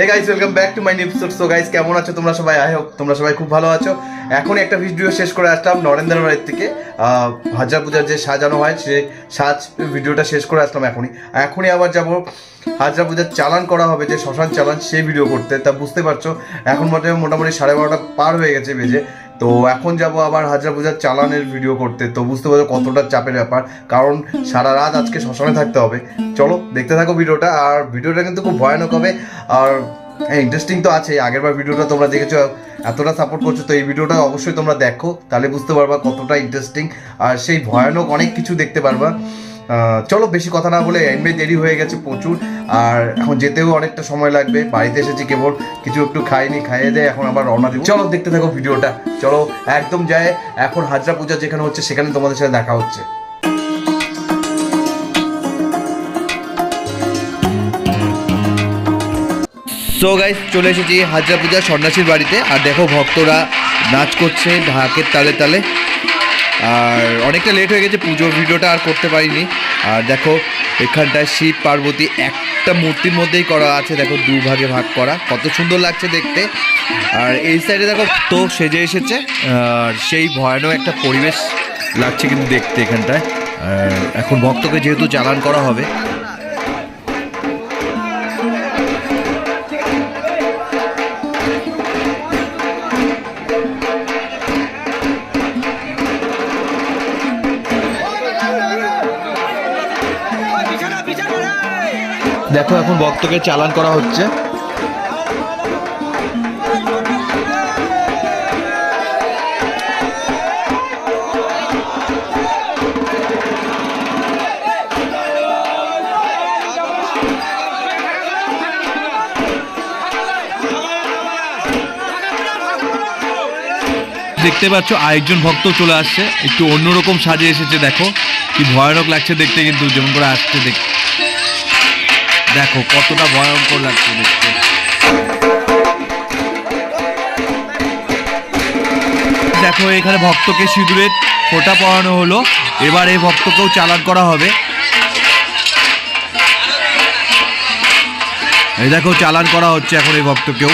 Hey guys welcome back to my episode so guys কেমন আছো তোমরা সবাই? আই হোপ তোমরা সবাই খুব ভালো আছো। এখনই একটা ভিডিও শেষ করে আসলাম নরেন্দ্র বাড়ির থেকে। হাজার পূজার যে সাজানো হয়, সে সাজ ভিডিওটা শেষ করে আসলাম এখনই। এখনই আবার যাব। হাজরা পূজার চালান করা হবে, যে শ্মশান চালান, সেই ভিডিও করতে। তা বুঝতে পারছ, এখন মোটামুটি মোটামুটি সাড়ে বারোটা পার হয়ে গেছে বেজে। তো এখন যাব আবার হাজার পূজার চালানের ভিডিও করতে। তো বুঝতে পারছ কতটা চাপের ব্যাপার। কারণ সারা রাত আজকে শ্মশানে থাকতে হবে। চলো, দেখতে থাকো ভিডিওটা আর ভিডিওটা কিন্তু খুব ভয়ানক হবে। আর হ্যাঁ ইন্টারেস্টিং তো আছে আগেরবার ভিডিওটা তোমরা দেখেছ, এতটা সাপোর্ট করছ। তো এই ভিডিওটা অবশ্যই তোমরা দেখো। তাহলে বুঝতে পারবা কতটা ইন্টারেস্টিং আর সেই ভয়ানক অনেক কিছু দেখতে পারবা। চলো বেশি কথা না বলে এমনি দেরি হয়ে গেছে প্রচুর। আর এখন যেতেও অনেকটা সময় লাগবে। বাড়িতে এসেছি কেবল। কিছু একটু খাইনি খাইয়ে দেয় এখন আবার রওনা দিব। চলো দেখতে থাকো ভিডিওটা। চলো একদম যায়। এখন হাজরা পূজা যেখানে হচ্ছে সেখানে তোমাদের সাথে দেখা হচ্ছে। সো গাইস চলে এসেছি হাজরা পূজা সন্ন্যাসীর বাড়িতে। আর দেখো ভক্তরা নাচ করছে ঢাকের তালে তালে। আর অনেকটা লেট হয়ে গেছে পুজোর ভিডিওটা আর করতে পারিনি। আর দেখো, এখানটায় শিব পার্বতী একটা মূর্তির মধ্যেই করা আছে, দেখো দু ভাগে করা। কত সুন্দর লাগছে দেখতে। আর এই সাইডে দেখো তো সেজে এসেছে, আর সেই ভয়ানক একটা পরিবেশ লাগছে কিন্তু দেখতে এখানটায়। এখন ভক্তকে যেহেতু চালান করা হবে দেখো এখন ভক্তকে চালান করা হচ্ছে। দেখতে পাচ্ছ, আরেকজন ভক্ত চলে আসছে। একটু অন্যরকম সাজে এসেছে, দেখো। কি ভয়ানক লাগছে দেখতে কিন্তু, যেমন করে আসছে দেখ দেখো, কতটা ভয়ঙ্কর লাগছে দেখতে। দেখো, এখানে ভক্তকে সিঁদুরের ফোঁটা পড়ানো হলো। এবার এই ভক্তকেও চালান করা হবে। এই দেখো, চালান করা হচ্ছে এখন এই ভক্তকেও।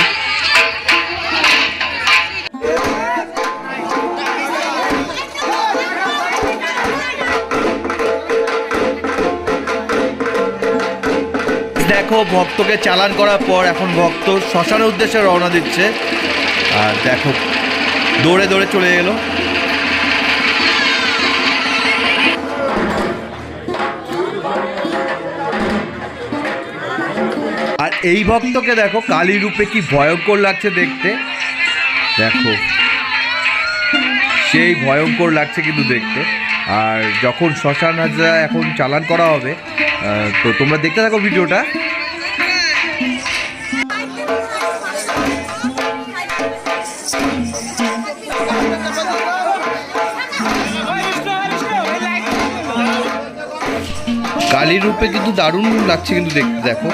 দেখো, ভক্তকে চালান করার পর এখন ভক্ত শ্মশানের উদ্দেশ্যে রওনা দিচ্ছে। আর দেখো, দৌড়ে দৌড়ে চলে এলো। আর এই ভক্তকে দেখো কালী রূপে কি ভয়ঙ্কর লাগছে দেখতে। দেখো, সেই ভয়ঙ্কর লাগছে কিন্তু দেখতে। আর যখন শ্মশান হাজরা এখন চালান করা হবে তো তোমরা দেখতে থাকো ভিডিওটা। কালী রূপে কিন্তু দারুণ লাগছে কিন্তু দেখতে দেখো।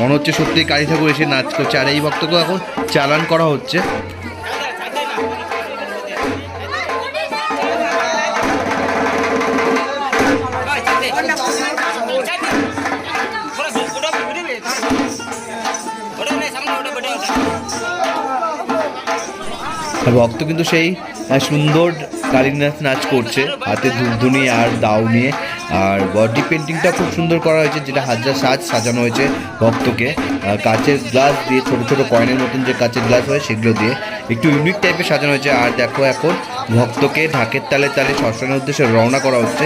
মনে হচ্ছে সত্যি কালী ঠাকুর এসে নাচ করছে। আর এই ভক্তকেও এখন চালান করা হচ্ছে। ভক্ত কিন্তু সেই সুন্দর কালীনাথ নাচ করছে। হাতে ধুপধুনি আর দাও নিয়ে। আর বডি পেন্টিংটা খুব সুন্দর করা হয়েছে, যেটা হাজার সাজ, সাজানো হয়েছে ভক্তকে। কাচের গ্লাস দিয়ে ছোটো ছোটো কয়েনের মতন যে কাচের গ্লাস হয়, সেগুলো দিয়ে একটু ইউনিক টাইপের সাজানো হয়েছে। আর দেখো এখন ভক্তকে ঢাকের তালে তালে শ্মশানের উদ্দেশ্যে রওনা করা হচ্ছে।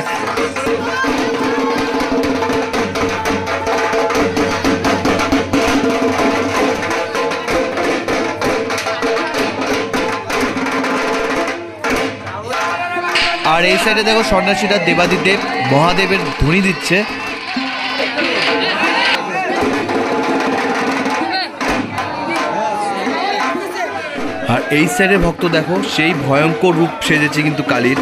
এই সাইডে দেখো সন্ন্যাসীরা দেবাদিদেব, মহাদেবের ধ্বনি দিচ্ছে। আর এই সাইডে ভক্ত দেখো, সেই ভয়ঙ্কর রূপ সেজেছে কিন্তু কালীর।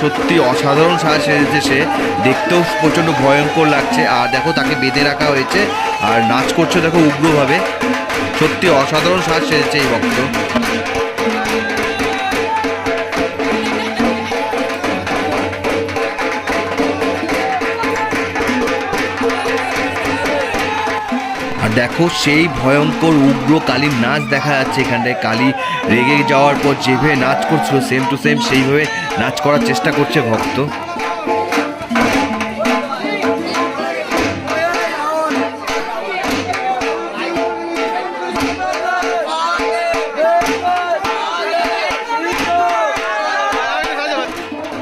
সত্যি অসাধারণ সাজ সেজেছে সে। দেখতেও প্রচণ্ড ভয়ঙ্কর লাগছে। আর দেখো তাকে বেঁধে রাখা হয়েছে। আর নাচ করছে দেখো উগ্রভাবে। সত্যি অসাধারণ সাজ সেজেছে এই ভক্ত। আর দেখো সেই ভয়ঙ্কর উগ্র কালীর নাচ দেখা যাচ্ছে এখানটায়। কালী রেগে যাওয়ার পর যেভাবে নাচ করছিল সেম টু সেম সেইভাবে নাচ করার চেষ্টা করছে ভক্ত।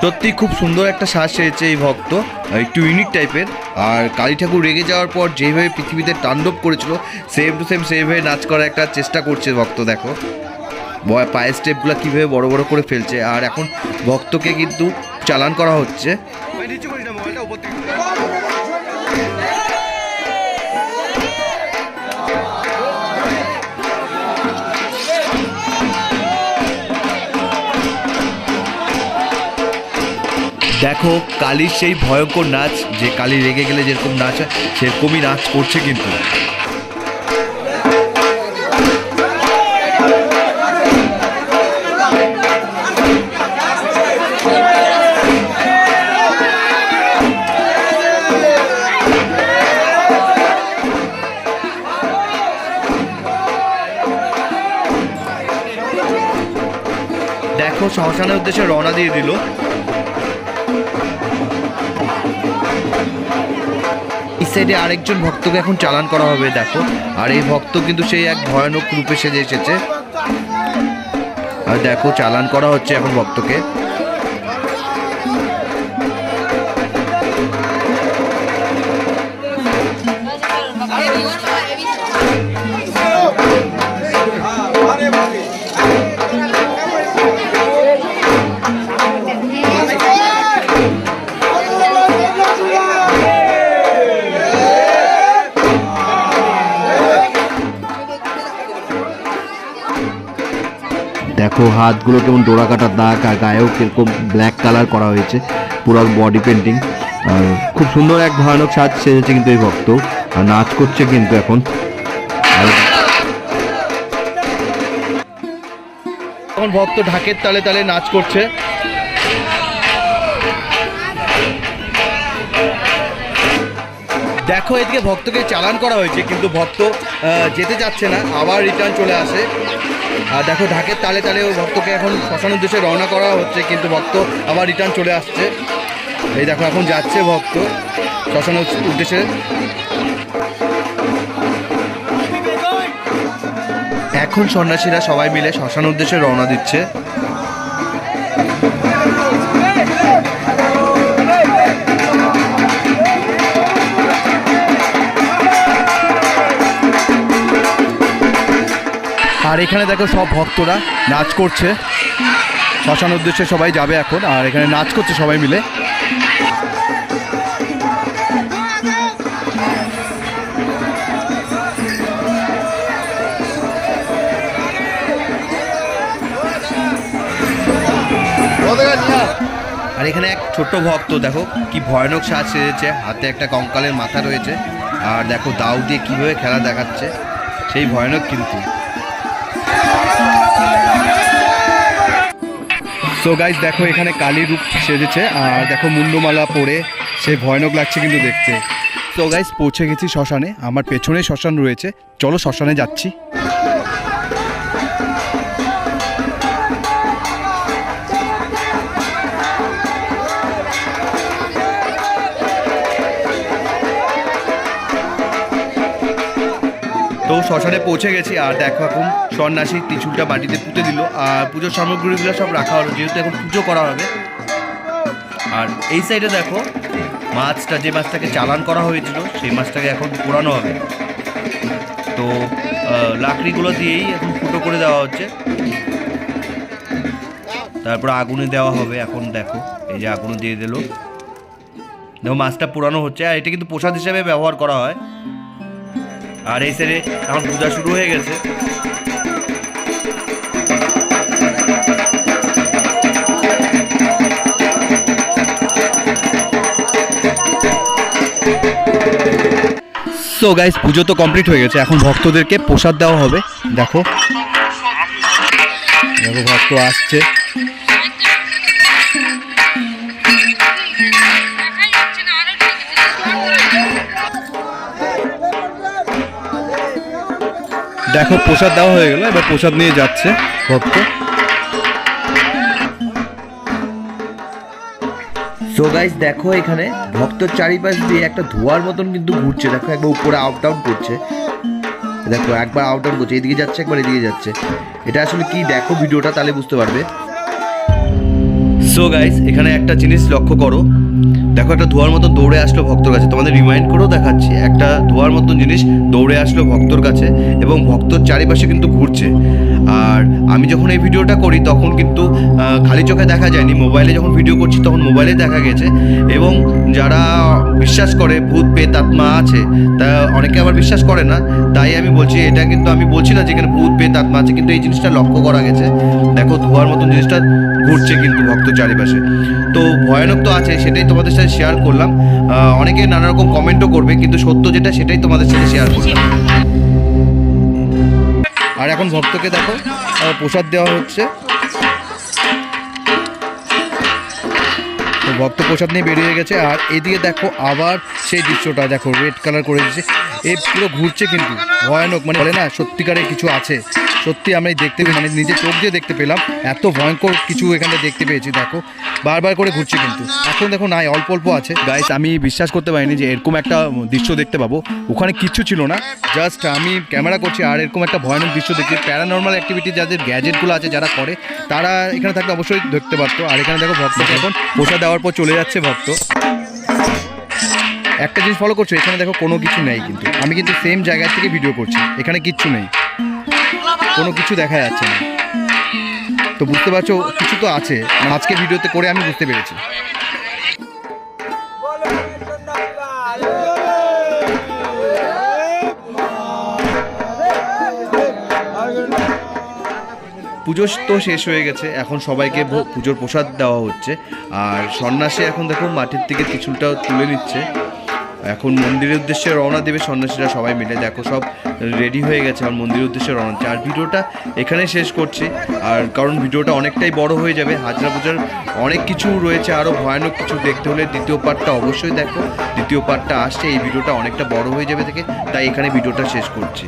সত্যি খুব সুন্দর একটা শ্বাস সেরেছে এই ভক্ত, একটু ইউনিক টাইপের আর কালী ঠাকুর রেগে যাওয়ার পর যেভাবে পৃথিবীতে তাণ্ডব করেছিল সেম টু সেম সেইভাবে নাচ করার একটা চেষ্টা করছে ভক্ত, দেখো। পায়ের স্টেপগুলো কীভাবে বড় বড় করে ফেলছে। আর এখন ভক্তকে কিন্তু চালান করা হচ্ছে। দেখো, কালীর সেই ভয়ঙ্কর নাচ, যে কালি রেগে গেলে যেরকম নাচ হয়, সেরকমই নাচ করছে কিন্তু। দেখো, শ্মশানের উদ্দেশ্যে রওনা দিয়ে দিল। সাইডে আরেকজন ভক্তকে এখন চালান করা হবে, দেখো। আর এই ভক্ত কিন্তু সেই এক ভয়ানক রূপে সেজে এসেছে। আর দেখো, চালান করা হচ্ছে এখন ভক্তকে। দেখো, হাতগুলো কেমন ডোরা কাটার দাগ আর গায়েও কীরকম ব্ল্যাক কালার করা হয়েছে, পুরো বডি পেন্টিং খুব সুন্দর এক ভয়ানক সাজ সেজেছে কিন্তু এই ভক্ত, আর নাচ করছে কিন্তু এখন। এখন ভক্ত ঢাকের তালে তালে নাচ করছে। দেখো, এদিকে ভক্তকে চালান করা হয়েছে, কিন্তু ভক্ত যেতে যাচ্ছে না, আবার রিটার্ন চলে আসে। দেখো ঢাকের তালে তালে ভক্তকে এখন শ্মশান উদ্দেশ্যে রওনা করা হচ্ছে, কিন্তু ভক্ত আবার রিটার্ন চলে আসছে। এই দেখো এখন যাচ্ছে ভক্ত শ্মশান উদ্দেশ্যে। এখন সন্ন্যাসীরা সবাই মিলে শ্মশান উদ্দেশ্যে রওনা দিচ্ছে। আর এখানে দেখো সব ভক্তরা নাচ করছে। শ্মশান উদ্দেশ্যে সবাই যাবে এখন, আর এখানে নাচ করছে সবাই মিলে। আর এখানে এক ছোট্ট ভক্ত, দেখো কি ভয়ানক সাজ সেজেছে হাতে একটা কঙ্কালের মাথা রয়েছে। আর দেখো দাউ দিয়ে কীভাবে খেলা দেখাচ্ছে। সেই ভয়ানক কিন্তু। সো গাইজ দেখো এখানে কালী রূপ সেজেছে আর দেখো মুন্ডমালা পরে সে ভয়ানক লাগছে কিন্তু দেখতে। সো গাইজ পৌঁছে গেছি শ্মশানে। আমার পেছনে শ্মশান রয়েছে। চলো শ্মশানে যাচ্ছি। শ্মশানে পৌঁছে গেছি আর দেখো এখন সন্ন্যাসী ত্রিচুলটা মাটিতে পুঁতে দিল। আর পুজোর সামগ্রীগুলো সব রাখা হলো, যেহেতু এখন পুজো করা হবে। আর এই সাইডে দেখো, মাছটা যে মাছটাকে চালান করা হয়েছিল, সেই মাছটাকে এখন পোড়ানো হবে। তো লাকড়িগুলো দিয়েই এখন ফুটো করে দেওয়া হচ্ছে। তারপর আগুনে দেওয়া হবে এখন, দেখো, এই যে আগুনে দিয়ে দিল। দেখো, মাছটা পোড়ানো হচ্ছে। আর এটা কিন্তু প্রসাদ হিসেবে ব্যবহার করা হয়। আর এই সাইডে এখন পূজা শুরু হয়ে গেছে। সো গাইস পুজো তো কমপ্লিট হয়ে গেছে। এখন ভক্তদেরকে প্রসাদ দেওয়া হবে। দেখো। দেখো, ভক্ত আসছে। দেখো, প্রসাদ দেওয়া হয়ে গেল, এবার প্রসাদ নিয়ে যাচ্ছে ভক্ত। সো গাইস দেখো এখানে ভক্তর চারিপাশ দিয়ে একটা ধোয়ার মতন কিন্তু ঘুরছে। দেখো একবার উপরে আউট ডাউন করছে। দেখো, একবার আউট ডাউন করছে, এদিকে যাচ্ছে, একবার এদিকে যাচ্ছে। এটা আসলে কি? দেখো ভিডিওটা, তাহলে বুঝতে পারবে। সো গাইস এখানে একটা জিনিস লক্ষ্য করো। দেখো, একটা ধোয়ার মতো দৌড়ে আসলো ভক্তর কাছে। তোমাদের রিমাইন্ড করেও দেখাচ্ছি, একটা ধোয়ার মতন জিনিস দৌড়ে আসলো ভক্তর কাছে এবং ভক্তর চারিপাশে কিন্তু ঘুরছে। আর আমি যখন এই ভিডিওটা করি, তখন কিন্তু খালি চোখে দেখা যায়নি। মোবাইলে যখন ভিডিও করছি, তখন মোবাইলে দেখা গেছে। এবং যারা বিশ্বাস করে, ভূত পেত আত্মা আছে, তা অনেকে আবার বিশ্বাস করে না। তাই আমি বলছি, এটা কিন্তু আমি বলছি না যে এখানে ভূত পেত আত্মা আছে, কিন্তু এই জিনিসটা লক্ষ্য করা গেছে। দেখো, ধোয়ার মতন জিনিসটা ঘুরছে কিন্তু ভক্ত চারিপাশে। তো ভয়ানক তো আছে, সেটাই তোমাদের সাথে শেয়ার করলাম। অনেকে নানা রকম কমেন্টও করবে, কিন্তু সত্য যেটা, সেটাই তোমাদের সাথে শেয়ার করলাম। আর এখন ভক্তকে দেখো প্রসাদ দেওয়া হচ্ছে। ভক্ত প্রসাদ নিয়ে বেরিয়ে গেছে, আর এদিকে দেখো আবার সেই দৃশ্যটা, দেখো রেড কালার করে দিচ্ছে এ পুরো ঘুরছে কিন্তু, ভয়ানক মানে বলে না সত্যিকারে কিছু আছে। সত্যি আমরা এই দেখতে মানে নিজে চোখ দিয়ে দেখতে পেলাম এত ভয়ঙ্কর কিছু এখানে দেখতে পেয়েছি দেখো। বারবার করে ঘুরছি কিন্তু। এখন দেখো নাই অল্প অল্প আছে। গাইস আমি বিশ্বাস করতে পারিনি যে এরকম একটা দৃশ্য দেখতে পাবো। ওখানে কিচ্ছু ছিল না। জাস্ট আমি ক্যামেরা করছি আর এরকম একটা ভয়ানক দৃশ্য দেখছি। প্যারানর্মাল অ্যাক্টিভিটি যাদের গ্যাজেটগুলো আছে যারা করে তারা এখানে থাকলে অবশ্যই দেখতে পারতো। আর এখানে দেখো ভক্ত এখন প্রসাদ দেওয়ার পর চলে যাচ্ছে ভক্ত। একটা জিনিস ফলো করছ এখানে দেখো কোনো কিছু নেই কিন্তু। আমি কিন্তু সেম জায়গা থেকে ভিডিও করছি এখানে কিচ্ছু নেই। কোনো কিছু দেখা যাচ্ছে না। তো বুঝতে পারছ, কিছু তো আছে। আজকে ভিডিওতে করে আমি বুঝতে পেরেছি। পুজো তো শেষ হয়ে গেছে। এখন সবাইকে পুজোর প্রসাদ দেওয়া হচ্ছে। আর সন্ন্যাসী এখন দেখো মাটির থেকে ত্রিশূলটা তুলে নিচ্ছে। এখন মন্দিরের উদ্দেশ্যে রওনা দেবে সন্ন্যাসীরা, সবাই মিলে। দেখো, সব রেডি হয়ে গেছে আর মন্দিরের উদ্দেশ্যে রওনা। আর ভিডিওটা এখানে শেষ করছি। আর কারণ ভিডিওটা অনেকটাই বড় হয়ে যাবে। হাজরা পূজার অনেক কিছু রয়েছে আরও ভয়ানক কিছু দেখতে হলে দ্বিতীয় পার্টটা অবশ্যই দেখো। দ্বিতীয় পার্টটা আসছে, এই ভিডিওটা অনেকটা বড় হয়ে যাবে থেকে, তাই এখানে ভিডিওটা শেষ করছি।